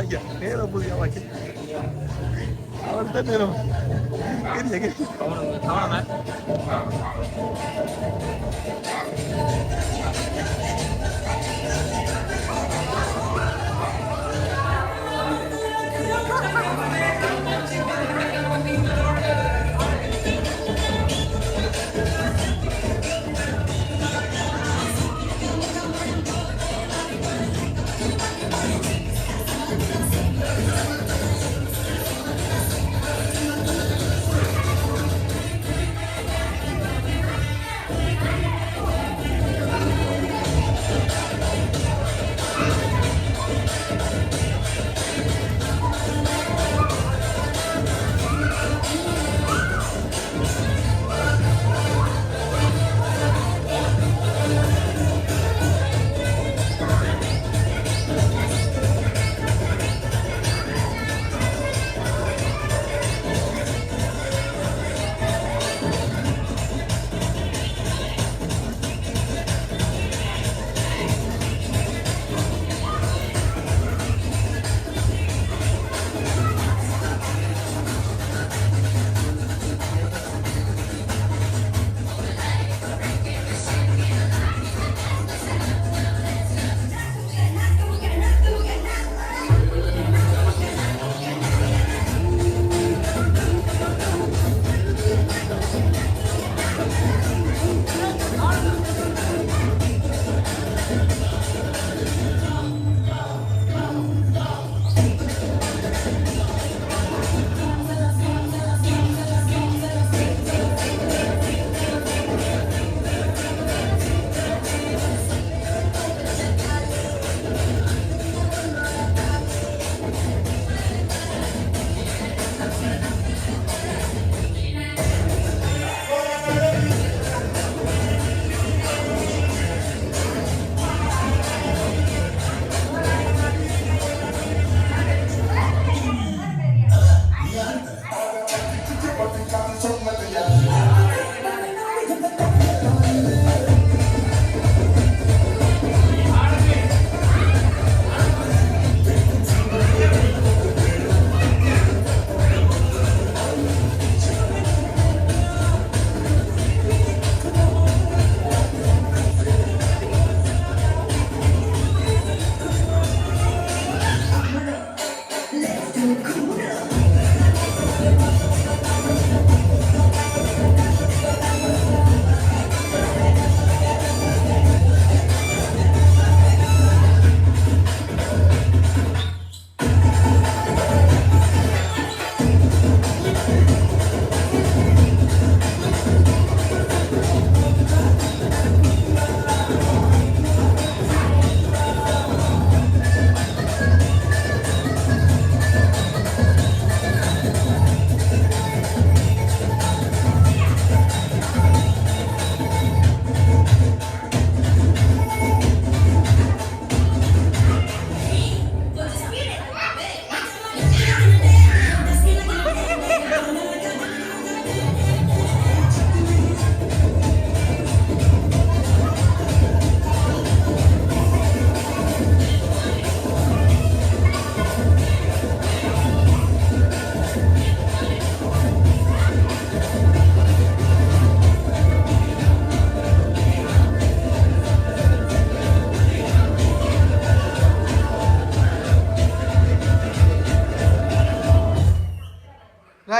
ஐயா நேரம் புதிய வாக்கி அவர் தான் நேரம் கேரியா கேரி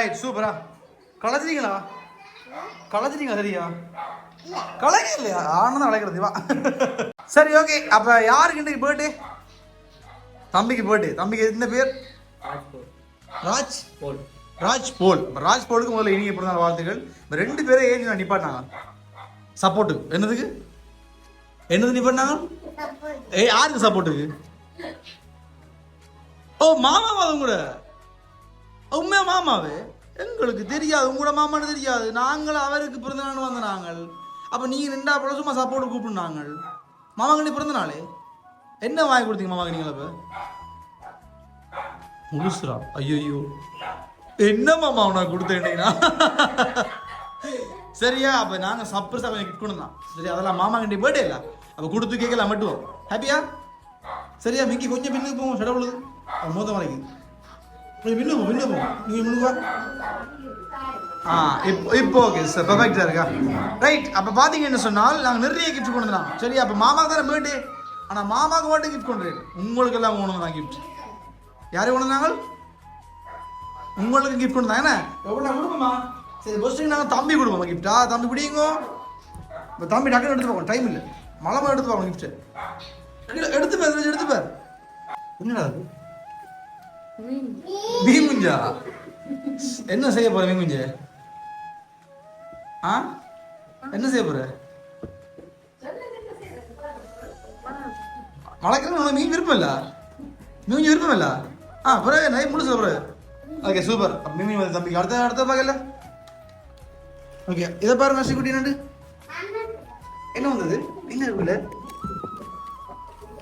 ரைட் சூப்பரா களைச்சிட்டீங்களா களைச்சிட்டீங்களா சரியா? கலைக்க இல்லையா ஆனந்தம் அழைக்கிறது வா. சரி ஓகே அப்ப யாருக்கு இன்னைக்கு பர்த்டே தம்பிக்கு பர்த்டே தம்பிக்கு என்ன பேர்? ராஜ். போல் ராஜ் போல் ராஜ் போலுக்கு முதல்ல இனிய பிறந்தநாள் வாழ்த்துக்கள். ரெண்டு பேரும் ஏஜ் நான் நிப்பாட்டினாங்க? சப்போர்ட்டுக்கு என்னதுக்கு? என்னது நிப்பாட்டினாங்க? ஏ யாருக்கு சப்போர்ட்டுக்கு ஓ மாமாவா அது கூட? உண்மையா மாமாவே? எங்களுக்கு தெரியாது உங்களோட மாமான்னு தெரியாது. நாங்கள் அவருக்கு பிறந்த நாள் வந்த நாங்கள். அப்போ நீங்கள் ரெண்டா போல சும்மா சாப்பாடு கூப்பிடுனாங்க மாமாங்க பிறந்த நாளே? என்ன வாங்கி கொடுத்தீங்க மாமாங்க நீங்கள இப்ப? முழுசுரா? ஐயோ என்ன மாமா உனக்கு கொடுத்தேன்னா சரியா? அப்போ நாங்கள் சர்ப்ரைஸா கொஞ்சம் கிஃப்ட் தான் சரி அதெல்லாம் மாமா கிட்ட இல்லை அப்போ கொடுத்து கேட்கலாம் மட்டும். ஹாப்பியா சரியா? மிக்கி கொஞ்சம் பின்னுக்கு போவோம் செடவுளுது மோதம் வரைக்கும் கொஞ்சம் பின்னு போ பின்னு போ நீங்க முன்னுக்கு வா ஆ இப்போ இப்போ ஓகே சார் பெர்ஃபெக்டாக இருக்கா? ரைட் அப்போ பார்த்தீங்கன்னு சொன்னால் நாங்கள் நிறைய கிஃப்ட் கொண்டு வந்தோம். சரி அப்போ மாமாவுக்கு தானே ஆனால் மாமாவுக்கு மட்டும் கிஃப்ட் கொண்டு. உங்களுக்கு எல்லாம் கொண்டு வந்தாங்க கிஃப்ட் யாரு கொண்டு வந்தாங்க? உங்களுக்கு கிஃப்ட் கொண்டு வந்தாங்க என்ன? எவ்வளோ கொடுப்போமா சரி ஃபஸ்ட்டு நாங்கள் தம்பி கொடுப்போம் கிஃப்டா தம்பி பிடிங்க இப்போ தம்பி டக்குன்னு எடுத்து போவோம் டைம் இல்லை. மழை எடுத்து போவோம் கிஃப்ட்டு எடுத்து பாரு எடுத்து பாரு. என்னடா அது? மீன் என்ன செய்ய போற மீன் ஆ? என்ன செய்ய போற? மழைக்கிழமை மீன் விருப்பம் இல்ல? மீன் குஞ்சு விருப்பம் இல்ல? ஆ பிறகு நை முடிச்சு பிறகு. ஓகே சூப்பர் மீன் வந்து தம்பிக்கு அடுத்த அடுத்த பார்க்கல ஓகே இதை பாரு நசி குட்டி நண்டு என்ன வந்தது? என்ன இருக்குல்ல?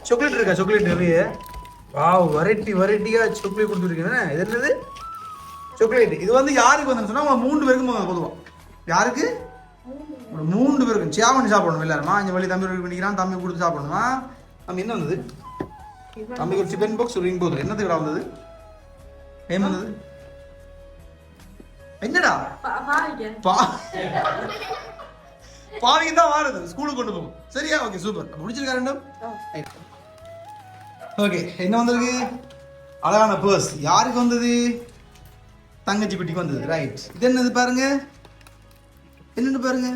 சாக்லேட் இருக்கா? சாக்லேட் நிறைய. வாவ் வெரைட்டி வெரைட்டியா சாக்லேட் கொடுத்துருக்கீங்க இது என்னது? சாக்லேட் இது வந்து யாருக்கு வந்து சொன்னா மூன்று பேருக்கு மொதல்ல பொதுவா. யாருக்கு? மூன்று பேருக்கு சேவ் பண்ணி சாப்பிடணும் எல்லாருமா? இங்க வழி தம்பி பண்ணிக்கிறான் தம்பி கொடுத்து சாப்பிடணுமா? தம்பி என்ன வந்தது? தம்பிக்கு ஒரு சிக்கன் பாக்ஸ் ரிங் போகுது என்னது வந்தது? ஏன் வந்தது? என்னடா? பா பாவிக்கு தான் வாருது. ஸ்கூலுக்கு கொண்டு போகும். சரியா? Okay super. முடிச்சிருக்கா ரெண்டும்? ஓகே என்ன வந்திருக்கு? அழகான பர்ஸ் யாருக்கு வந்தது? தங்கச்சி குட்டிக்கு வந்தது ரைட் இது என்னது பாருங்க. என்னன்னு பாருங்க?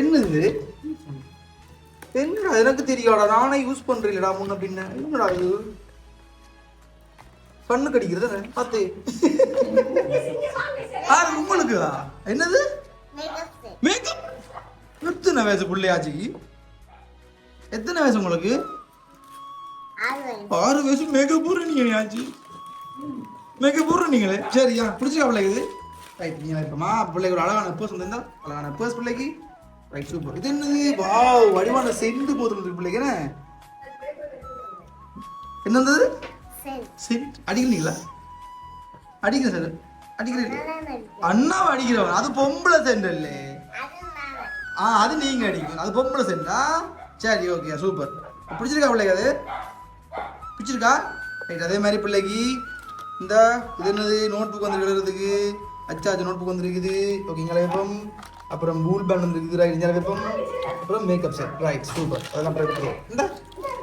என்னது? என்னடா எனக்கு தெரியாடா நானே யூஸ் பண்றீங்களடா முன்ன பின்ன. என்னடா இது? கண்ணு கடிக்கிறது பார்த்து ஆ உங்களுக்கு? என்னது? மேக்கப் எத்தனை வயசு பிள்ளையாச்சிக்கு எத்தனை வயசு உங்களுக்கு? ஆறு வயசு மேக்கப் போடுற நீங்க ஆச்சு. போடுற நீங்களே. சரியா பிடிச்சிக்கா பிள்ளைக்கு இது. ரைட் நீங்க இப்பமா பிள்ளைக்கு ஒரு அழகான பர்ஸ் வந்திருந்தா அழகான பர்ஸ் பிள்ளைக்கு. ரைட் சூப்பர் இது என்னது? வாவ் வடிவான செண்டு போதும் இருக்கு பிள்ளைக்கு என்ன? என்ன வந்தது? சென்ட் அடிக்கிறீங்களா? அடிக்கிற சார் அடிக்கிறீங்க அண்ணாவை அடிக்கிறவன். அது பொம்பளை சென்ட் இல்லே ஆ அது நீங்க அடிக்கணும். அது பொம்பளை சென்டா சரி ஓகே சூப்பர் பிடிச்சிருக்கா பிள்ளைக்கு அது? பிடிச்சிருக்கா? ரைட் அதே மாதிரி பிள்ளைக்கு இந்த இது என்னது? நோட் புக் வந்து எழுதுறதுக்கு. அச்சாச்சு நோட் புக் வந்துருக்குது ஓகேங்களா வெப்பம் அப்புறம் பூல் பேண்ட் வந்துருக்குது ரைட் இங்கே வெப்பம் அப்புறம் மேக்கப் செட் ரைட் சூப்பர் அதெல்லாம் பிறகு கொடுத்துருவோம் இந்த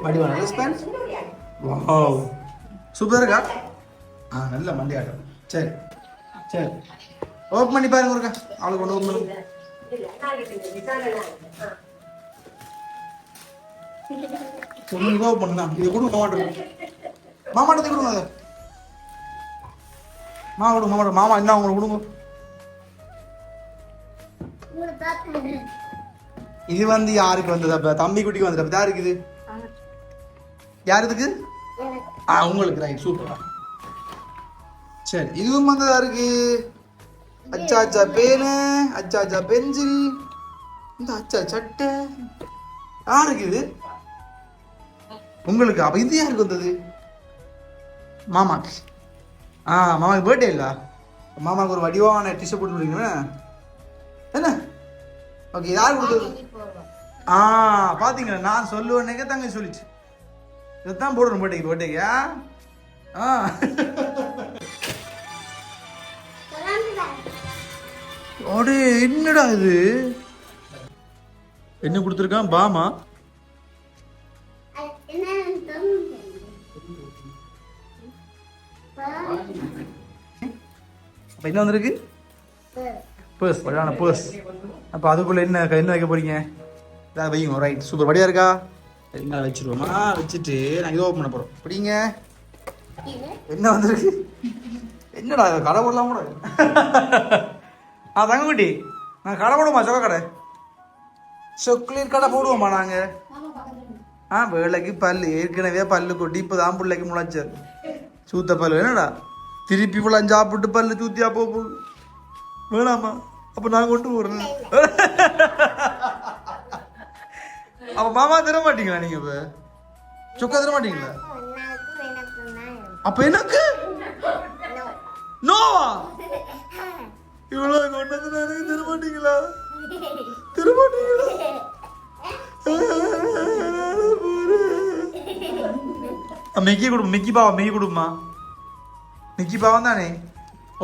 மடிவான ரெஸ்பான்ஸ் வாவ் சூப்பர் இருக்கா? ஆ நல்ல மண்டி ஆட்டம் சரி. சரி. ஓப்பன் பண்ணி பாருங்க ஒருக்கா அவளுக்கு ஒன்று ஓப்பன் பண்ணுங்க சொல்லுங்க ஓப்பன் இதை இது கொடுங்க மாமாட்ட மாமாட்டத்தை கொடுங்க அதை. மாமா கொடுங்க மாமாட்ட. மாமா என்ன உங்களுக்கு கொடுங்க. இது வந்து யாருக்கு வந்தது அப்ப? தம்பி குட்டிக்கு வந்தது அப்ப. யாருக்கு இது யார் இதுக்கு? ஆ உங்களுக்கு. ரைட் சூப்பர் சரி இதுவும் வந்து யாருக்கு? அச்சா அச்சா பேனு அச்சா அச்சா பென்சில். இந்த அச்சா சட்டை. யாருக்கு இது? உங்களுக்கு அப்போ இது யாருக்கு வந்தது? மாமாக்கு ஆ மாமாக்கு பர்த்டே இல்லா மாமாக்கு ஒரு வடிவான டிஷர்ட் போட்டு விடுறீங்களா என்ன? ஓகே யார் கொடுத்தது? ஆ பாத்தீங்களா? நான் சொல்லுவேன்னே தங்க சொல்லிச்சு. இதைத்தான் போடணும் பர்த்டேக்கு பர்த்டேக்கு ஆ. அடே என்னடா இது? என்ன கொடுத்துருக்கான்? பாமா? அப்ப என்ன வந்திருக்கு? பர்ஸ் வழியான பர்ஸ் அப்போ அதுக்குள்ள என்ன என்ன வைக்க போறீங்க? இதாக வைங்க ரைட் சூப்பர் படியா இருக்கா? என்ன வச்சிருவோமா? வச்சுட்டு நான் இதை ஓப்பன் பண்ண போறோம். பிடிங்க. என்ன வந்திருக்கு? என்னடா கடை போடலாம் கூட. ஆ தங்கக்குட்டி நான் கடை போடுவோமா சொக்க கடை? சொக்லேட் கடை போடுவோமா நாங்க? ஆ வேலைக்கு பல்லு. ஏற்கனவே பல்லு கொட்டி இப்போ தான் பிள்ளைக்கு முளைச்சது சூத்த பல்லு என்னடா? திருப்பி இவ்வளோ சாப்பிட்டு பல்லு போக போகுது வேணாமா அப்போ நான் கொண்டு போறேன். அப்ப மாமா தர மாட்டீங்களா நீங்க இப்ப? சொக்கா தர மாட்டீங்களா? அப்ப எனக்கு? நோவா? இவ்வளவு கொண்டு வந்து எனக்கு தர மாட்டீங்களா? தர மாட்டீங்களா? மிக்கி கொடு மிக்கி பாவா மிக்கி கொடுமா நிக்கி பாவம் தானே?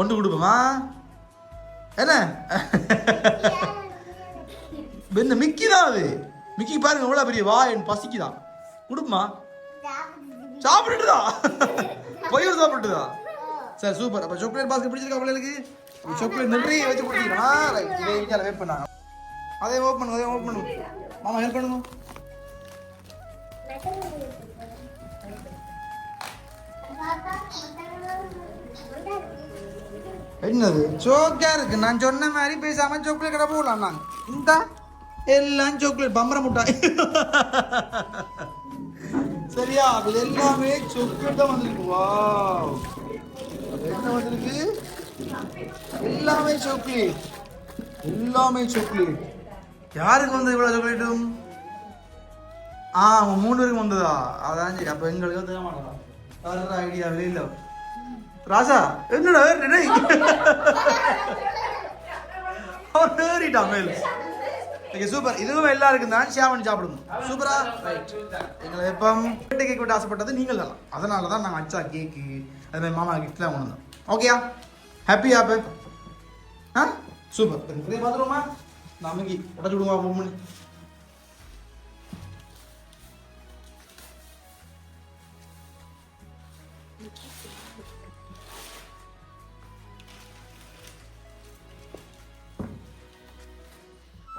ஒன்று கொடுப்போமா? என்ன? என்ன மிக்கி தான் அது. மிக்கி பாருங்க எவ்வளோ பெரிய வா என் பசிக்குதான் கொடுப்பமா? சாப்பிட்டுதா பொய்யல் சாப்பிட்டுதா சரி சூப்பர் அப்போ சாக்லேட் பாஸ்கெட் பிடிச்சிருக்கா பிள்ளைகளுக்கு? சாக்லேட் நிறைய வச்சு கொடுத்தீங்கன்னா இதை இங்கே வெயிட் பண்ணாங்க. அதே ஓப்பன் பண்ணுங்க அதே ஓப்பன் மாமா ஹெல்ப் பண்ணுங்க. என்னது? சோக்கா இருக்கு. நான் சொன்ன மாதிரி பேசாம சாக்லேட் கடை போகலாம் நான். இந்த எல்லாம் சாக்லேட் பம்பர முட்டாய் சரியா? அது எல்லாமே சாக்லேட் தான் வந்திருக்கு. வாவ். என்ன வந்திருக்கு? எல்லாமே சாக்லேட் எல்லாமே சாக்லேட் யாருக்கு வந்தது இவ்வளோ சாக்லேட்டும் ஆ அவங்க மூணு பேருக்கு வந்ததா? அதான் சரி. அப்போ எங்களுக்கு தெரிய மாட்டா வேற ஐடியா இல்லை. ராசா என்னடா வேறு டேய் அவன் ஏறிட்டான் மேல். ஓகே சூப்பர் இதுவும் எல்லாருக்கும் தான் ஷேர் பண்ணி சூப்பரா ரைட் எங்களை எப்போ பர்த்டே கேக் விட்டு ஆசைப்பட்டது நீங்கள் தான். அதனால தான் நாங்கள் அச்சா கேக்கு அது மாதிரி மாமா கிஃப்ட்லாம் கொண்டு வந்தோம். ஓகேயா ஹாப்பியா ஹாப்பி ஆ சூப்பர் பார்த்துருவோமா? நமக்கு உடச்சு விடுமா ஃபோன்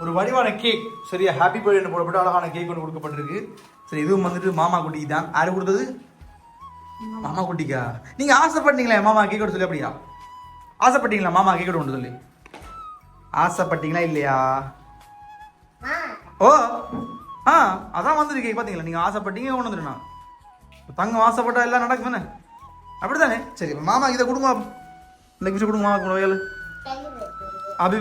ஒரு வடிவான கேக் சரியா? ஹாப்பி பர்த்டே போடப்பட்டு அழகான கேக் ஒன்று கொடுக்கப்பட்டிருக்கு. சரி இதுவும் வந்துட்டு மாமா குட்டிக்கு தான். யாரு கொடுத்தது? மாமா குட்டிக்கா? நீங்க ஆசைப்பட்டீங்களா மாமா கேக் சொல்லி அப்படியா? ஆசைப்பட்டீங்களா மாமா கேக் கொண்டு சொல்லி? ஆசைப்பட்டீங்களா இல்லையா? ஓ ஆ அதான் வந்திருக்கு பாத்தீங்களா? நீங்க ஆசைப்பட்டீங்க கொண்டு வந்துருண்ணா தங்கம் ஆசைப்பட்டா எல்லாம் நடக்கும் தானே? அப்படிதானே சரி இப்ப மாமா இதை கொடுங்க. இந்த கிஃப்ட் கொடுங்க மாமா கூட வயல் அபி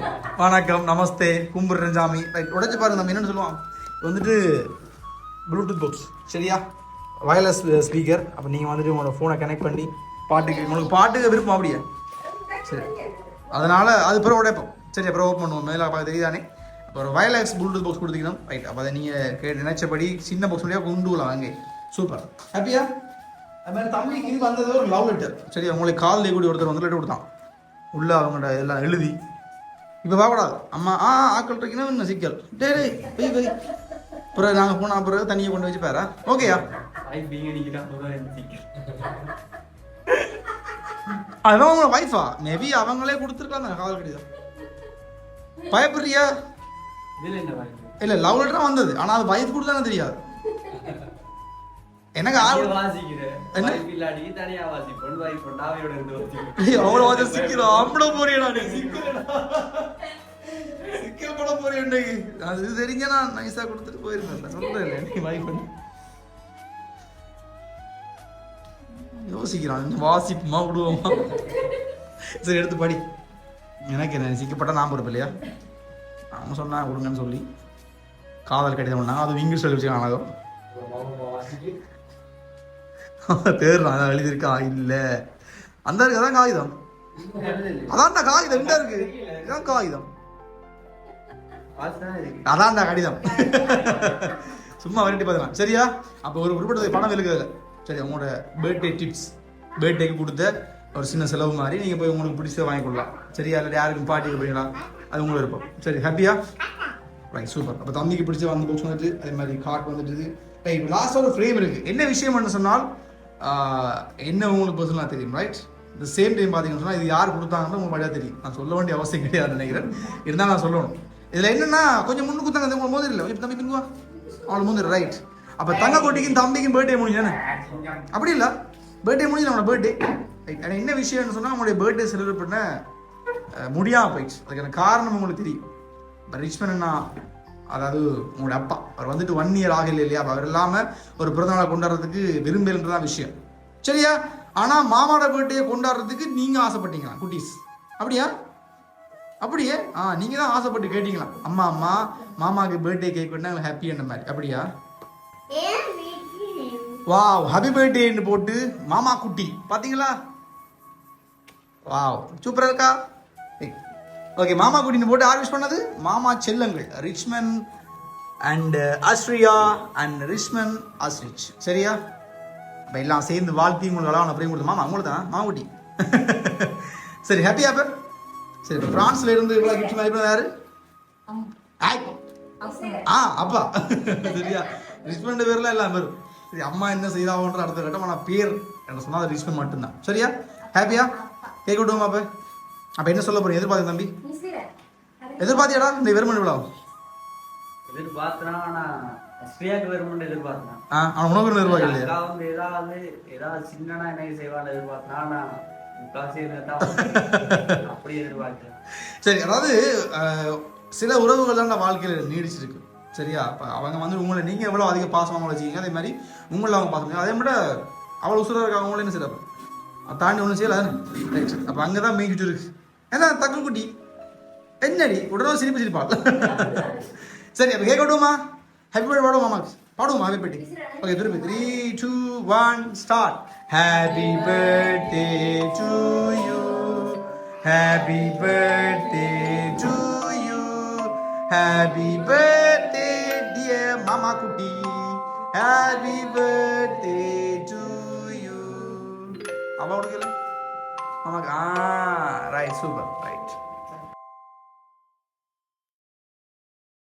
வணக்கம் நமஸ்தே கும்பிடுறேன் சாமி ரைட் உடைச்சு பாருங்க நம்ம என்னென்னு சொல்லுவோம். வந்துட்டு ப்ளூடூத் பாக்ஸ் சரியா? வயர்லெஸ் ஸ்பீக்கர் அப்போ நீங்கள் வந்துட்டு உங்களோட ஃபோனை கனெக்ட் பண்ணி பாட்டுக்கு உங்களுக்கு பாட்டுக்கு விருப்பம் அப்படியே. சரி. அதனால் அது பிறகு உடைப்போம். சரி அப்புறம் ஓப்பன் பண்ணுவோம். மேலே பார்க்க தெரியுதானே? அப்புறம் வயர்லெஸ் ப்ளூடூத் பாக்ஸ் கொடுத்துக்கணும். ரைட் அப்போ அதை நீங்கள் கே நினைச்சபடி சின்ன பாக்ஸ் வழியாக கொண்டு வரலாம். அங்கே. சூப்பர் ஹாப்பியா அது மாதிரி தம்பிக்கு இது வந்தது ஒரு லவ் லெட்டர் சரியா? உங்களுக்கு கால் கூடி ஒருத்தர் வந்து லெட்டர் கொடுத்தான். உள்ள அவங்கள்ட்ட எல்லாம் எழுதி இப்போ பார்க்கக்கூடாது அம்மா ஆ ஆக்கள் இருக்கீங்கன்னா இன்னும் சிக்கல். டே டேய் போய் போய். அப்புறம் நாங்கள் போனால் அப்புறம் தண்ணியை கொண்டு வச்சு பாரா ஓகேயா அதான் உங்க வைஃபா மேபி அவங்களே கொடுத்துருக்கலாம் தானே காதல் கடிதம். பயப்படுறியா? இல்ல லவ் லெட்டர் வந்தது. ஆனா அது வைஃப் கொடுத்தானே தெரியாது. எனக்கு ஆள் வாஜ சிக்கிறோம் போறியடா நீ. சிக்கல் பட போறிய இன்னைக்கு. அது இது தெரிஞ்சா நான் நைஸா கொடுத்துட்டு போயிருந்தேன் சொல்றேன் நீ வைஃப் யோசிக்கிறான். இன்னும் வாசிப்புமா விடுவோமா? சரி எடுத்து படி. எனக்கு என்ன சிக்கப்பட்ட நான் பொறுப்பு இல்லையா? அவன் சொன்னா கொடுங்கன்னு சொல்லி. காதல் கடிதம் பண்ணாங்க அது இங்கிலீஷ் சொல்லி வச்சுக்காங்க பேர் நான் எழுதியிருக்கா? இல்ல. அந்த இருக்கு அதான் காகிதம். அதான்டா காகிதம் இந்த இருக்கு. இதான் காகிதம். அதான்டா கடிதம். சும்மா வரட்டி பார்த்துக்கலாம் சரியா? அப்போ ஒரு குறிப்பிட்ட பணம் இருக்குது சரி உங்களோட பர்த்டே டிப்ஸ் பர்த்டேக்கு கொடுத்த ஒரு சின்ன செலவு மாதிரி நீங்க போய் உங்களுக்கு பிடிச்சதை வாங்கி கொள்ளலாம். சரியா? இல்லை யாருக்கும் பாட்டி போயிடலாம். அது உங்களோட விருப்பம். சரி ஹாப்பியா ரைட் சூப்பர் அப்போ தம்பிக்கு பிடிச்ச வந்து புக்ஸ் வந்துட்டு அதே மாதிரி கார்ட் வந்துட்டு ரைட் லாஸ்ட் ஒரு ஃப்ரேம் இருக்கு. என்ன விஷயம் சொன்னால் என்ன உங்களுக்கு பர்சனலாக தெரியும் ரைட் இந்த சேம் டைம் பார்த்தீங்கன்னு சொன்னால் இது யார் கொடுத்தாங்கன்னு உங்களுக்கு வழியாக தெரியும். நான் சொல்ல வேண்டிய அவசியம் கிடையாது நினைக்கிறேன். இருந்தால் நான் சொல்லணும். இதில் என்னென்னா கொஞ்சம் முன்னு கொடுத்தாங்க உங்களுக்கு மோதிரம் இல்லை இப்போ தம்பி பின்னுவா? அவளை மோதிரம் ரைட் அப்போ தங்க கொட்டிக்கும் தம்பிக்கும் பர்த்டே முடிஞ்சானே அப்படி இல்லை. பர்த்டே முடிஞ்சு நம்மளோட பர்த்டே ரைட் ஆனால் என்ன விஷயம்னு சொன்னால் அவங்களுடைய பர்த்டே செலிப்ரேட் பண்ண முடியாமல் போயிடுச்சு. அதுக்கான காரணம் உங்களுக்கு தெரியும். இப்போ ரிச்மன் என்ன அதாவது உங்களோட அப்பா. அவர் வந்துட்டு ஒன் இயர் ஆகல இல்லையா? அவர் இல்லாமல் ஒரு பிறந்தநாளை கொண்டாடுறதுக்கு விரும்பலன்றதான் விஷயம். சரியா? ஆனால் மாமாவோட பர்த்டே கொண்டாடுறதுக்கு நீங்கள் ஆசைப்பட்டீங்களா குட்டீஸ்? அப்படியா? அப்படியே? ஆ நீங்கள் தான் ஆசைப்பட்டு கேட்டீங்களா? அம்மா அம்மா மாமாவுக்கு பர்த்டே கேக் பண்ணா ஹாப்பி அந்த மாதிரி. அப்படியா? வாவ் ஹாப்பி பர்த்டேன்னு போட்டு மாமா குட்டி பாத்தீங்களா? வாவ் சூப்பரா இருக்கா? ஓகே மாமா குட்டின்னு போட்டு யார் விஷ் பண்ணது? மாமா செல்லங்கள். ரிச்மன் அண்ட் அஸ்ரியா அண்ட் ரிச்மன் அஸ்ரிச் சரியா? அப்ப எல்லாம் சேர்ந்து வாழ்த்தி உங்களுக்கு அழகான பிரேம் கொடுத்து மாமா உங்களுக்கு தான் மாமா குட்டி. சரி ஹாப்பியா அப்ப சரி இப்போ பிரான்ஸ்ல இருந்து இவ்வளோ கிஃப்ட் மாதிரி யாரு. ஆ அப்பா. சரியா? ரிச்மண்ட் பேர்ல எல்லாம் வரும். சரி அம்மா என்ன செய்தாவோன்ற அடுத்த கட்டம் ஆனால் பேர் என்ன சொன்னா அது ரிச்மண்ட் மட்டும்தான். சரியா? ஹாப்பியா கேக் விட்டுவோமா அப்ப அப்ப என்ன சொல்ல போறீங்க? எதிர்பார்த்து தம்பி. எதிர்பார்த்தியாடா? இந்த வெறுமன் விழா எதிர்பார்த்தனா ஸ்ரீயாக்கு வருமுன்னு எதிர்பார்த்தேன் ஆ அவன் உனக்கு எதிர்பார்க்கல இல்லையா வந்து ஏதாவது ஏதாவது சின்னனா செய்வான்னு எதிர்பார்த்தனா எதிர்பார்க்கிறேன் சரி அதாவது சில உறவுகள் தான் நம்ம வாழ்க்கையில் நீடிச்சிருக்கு. சரியா? அப்போ அவங்க வந்து உங்களை நீங்கள் எவ்வளோ அதிக பாசமாக வச்சுக்கீங்க அதே மாதிரி உங்களை அவங்க பாசம் அதே விட அவ்வளோ உசுராக இருக்க அவங்களே என்ன சிறப்பு அதை தாண்டி ஒன்றும் செய்யல அப்போ அங்கே தான் மேய்ச்சிட்டு இருக்கு ஏன்னா தக்கு குட்டி என்னடி உடனே சிரிப்பு சிரிப்பாள் சரி அப்போ கேட்க விடுவோமா ஹாப்பி பர்த்டே பாடுவோம் மாமா பாடுவோமா ஹாப்பி பர்த்டே ஓகே திருப்பி three two one start happy birthday to you happy birthday to you happy birthday dear மாமா குட்டி ஹாப்பி பர்த்டே டு யூ அவ கொடுக்கல மாமாக்கு ஆ ரைட் சூப்பர் ரைட்